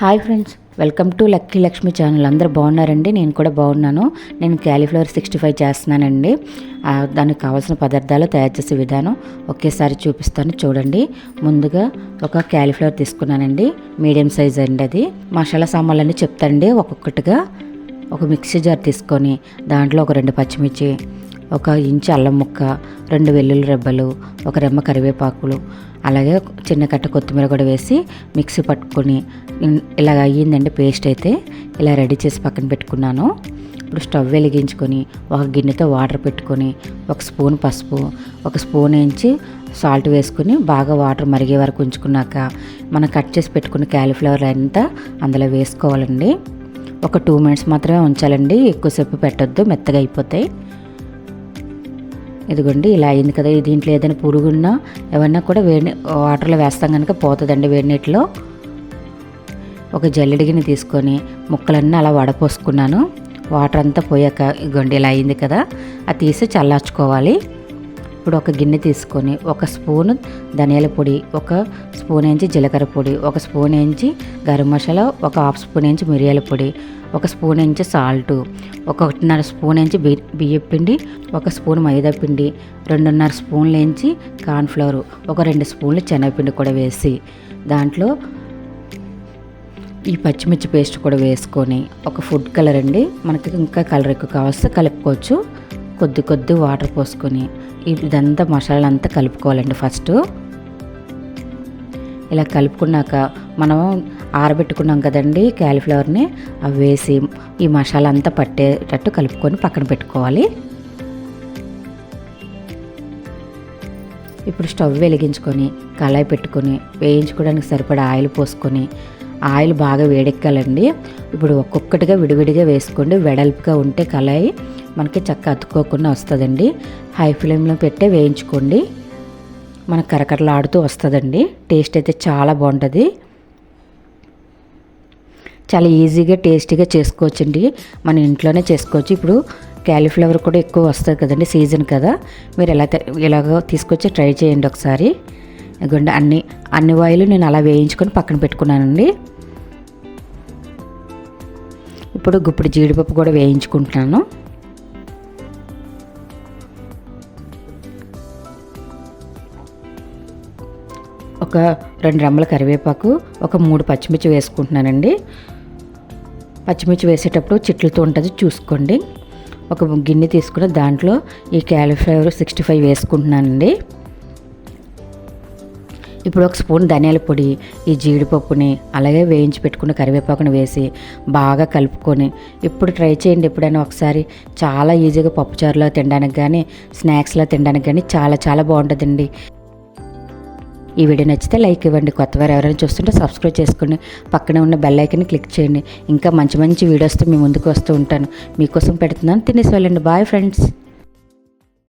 Hi friends welcome to lucky Lakshmi channel. అందరూ బాగున్నారండి? నేను కూడా బాగున్నాను. నేను క్యాలీఫ్లవర్ సిక్స్టీ ఫైవ్ చేస్తున్నానండి. దానికి కావాల్సిన పదార్థాలు తయారు చేసే విధానం ఒకేసారి చూపిస్తాను. చూడండి. ముందుగా ఒక క్యాలీఫ్లవర్ తీసుకున్నానండి. మీడియం సైజ్ అండి అది. మసాలా సామాన్లన్నీ చెప్తానండి ఒక్కొక్కటిగా. ఒక మిక్సీ జార్ తీసుకొని దాంట్లో ఒక రెండు పచ్చిమిర్చి ఒక ఇంచు అల్లం ముక్క రెండు వెల్లుల్లి రెబ్బలు ఒక రెమ్మ కరివేపాకులు అలాగే చిన్న కట్ట కొత్తిమీర కూడా వేసి మిక్సీ పట్టుకొని ఇలాగ అయ్యిందండి పేస్ట్ అయితే ఇలా రెడీ చేసి పక్కన పెట్టుకున్నాను. ఇప్పుడు స్టవ్ వెలిగించుకొని ఒక గిన్నెతో వాటర్ పెట్టుకొని ఒక స్పూన్ పసుపు ఒక స్పూన్ వేయించి సాల్ట్ వేసుకుని బాగా వాటర్ మరిగే వరకు ఉంచుకున్నాక మనం కట్ చేసి పెట్టుకున్న క్యాలీఫ్లవర్ అంతా అందులో వేసుకోవాలండి. ఒక టూ మినిట్స్ మాత్రమే ఉంచాలండి ఎక్కువసేపు పెట్టొద్దు మెత్తగా అయిపోతాయి. ఇదిగోండి ఇలా అయింది కదా. దీంట్లో ఏదైనా పురుగున్నా ఏమన్నా కూడా వేడి వాటర్లో వేస్తాం కనుక పోతుందండి వేడి నీటిలో ఒక జల్లెడిగిని తీసుకొని ముక్కలన్నీ అలా వడపోసుకున్నాను. వాటర్ అంతా పోయాక ఇదిగోండి ఇలా అయింది కదా. అది తీసి చల్లార్చుకోవాలి. ఇప్పుడు ఒక గిన్నె తీసుకొని ఒక స్పూన్ ధనియాల పొడి ఒక స్పూన్ ఇంచి జీలకర్ర పొడి ఒక స్పూన్ ఇంచి గరం మసాలా ఒక హాఫ్ స్పూన్ ఇంచి మిరియాల పొడి ఒక స్పూన్ ఇంచి సాల్ట్ ఒకటిన్నర స్పూన్ ఇంచి బి బియ్యం పిండి ఒక స్పూన్ మైదా పిండి రెండున్నర స్పూన్లు ఇంచి కార్న్ఫ్లవర్ ఒక రెండు స్పూన్లు శనగపిండి కూడా వేసి దాంట్లో ఈ పచ్చిమిర్చి పేస్ట్ కూడా వేసుకొని ఒక ఫుడ్ కలర్ అండి. మనకి ఇంకా కలర్ ఎక్కువ కావస్తే కలుపుకోవచ్చు. కొద్ది కొద్ది వాటర్ పోసుకొని ఇదంతా మసాలా అంతా కలుపుకోవాలండి ఫస్ట్. ఇలా కలుపుకున్నాక మనం ఆరబెట్టుకున్నాం కదండి క్యాలీఫ్లవర్ని అవి వేసి ఈ మసాలా అంతా పట్టేటట్టు కలుపుకొని పక్కన పెట్టుకోవాలి. ఇప్పుడు స్టవ్ వెలిగించుకొని కళాయి పెట్టుకొని వేయించుకోవడానికి సరిపడా ఆయిల్ పోసుకొని ఆయిల్ బాగా వేడెక్కాలండి. ఇప్పుడు ఒక్కొక్కటిగా విడివిడిగా వేసుకోండి. వెడల్పుగా ఉంటే కళాయి మనకి చక్క అతుక్కోకుండా వస్తుందండి. హై ఫ్లేమ్లో పెట్టే వేయించుకోండి. మనకు కరకరలాడుతూ వస్తుందండి. టేస్ట్ అయితే చాలా బాగుంటుంది. చాలా ఈజీగా టేస్టీగా చేసుకోవచ్చండి. మన ఇంట్లోనే చేసుకోవచ్చు. ఇప్పుడు క్యాలీఫ్లవర్ కూడా ఎక్కువ వస్తుంది కదండి సీజన్ కదా. మీరు ఎలా తే- ఇలాగ తీసుకొచ్చి ట్రై చేయండి ఒకసారి. ఇదిగోండి అన్ని అన్ని వాయిలు నేను అలా వేయించుకొని పక్కన పెట్టుకున్నానండి. ఇప్పుడు గుప్పుడు జీడిపప్పు కూడా వేయించుకుంటున్నాను. ఒక రెండు రెమ్మల కరివేపాకు ఒక మూడు పచ్చిమిర్చి వేసుకుంటున్నానండి. పచ్చిమిర్చి వేసేటప్పుడు చిట్లతో ఉంటుంది చూసుకోండి. ఒక గిన్నె తీసుకుని దాంట్లో ఈ క్యాలీఫ్లవర్ సిక్స్టీ ఫైవ్ వేసుకుంటున్నానండి. ఇప్పుడు ఒక స్పూన్ ధనియాల పొడి ఈ జీడిపప్పుని అలాగే వేయించి పెట్టుకున్న కరివేపాకుని వేసి బాగా కలుపుకొని ఇప్పుడు ట్రై చేయండి ఎప్పుడైనా ఒకసారి. చాలా ఈజీగా పప్పుచారులో తినడానికి కానీ స్నాక్స్లో తినడానికి కానీ చాలా చాలా బాగుంటుందండి. ఈ వీడియో నచ్చితే లైక్ ఇవ్వండి. కొత్తవారు ఎవరైనా చూస్తుంటే సబ్స్క్రైబ్ చేసుకోండి పక్కనే ఉన్న బెల్ ఐకన్ క్లిక్ చేయండి. ఇంకా మంచి మంచి వీడియోస్తో మీ ముందుకు వస్తూ ఉంటాను. మీకోసం పెడుతున్నాను. తినేసి వెళ్ళండి. Bye friends.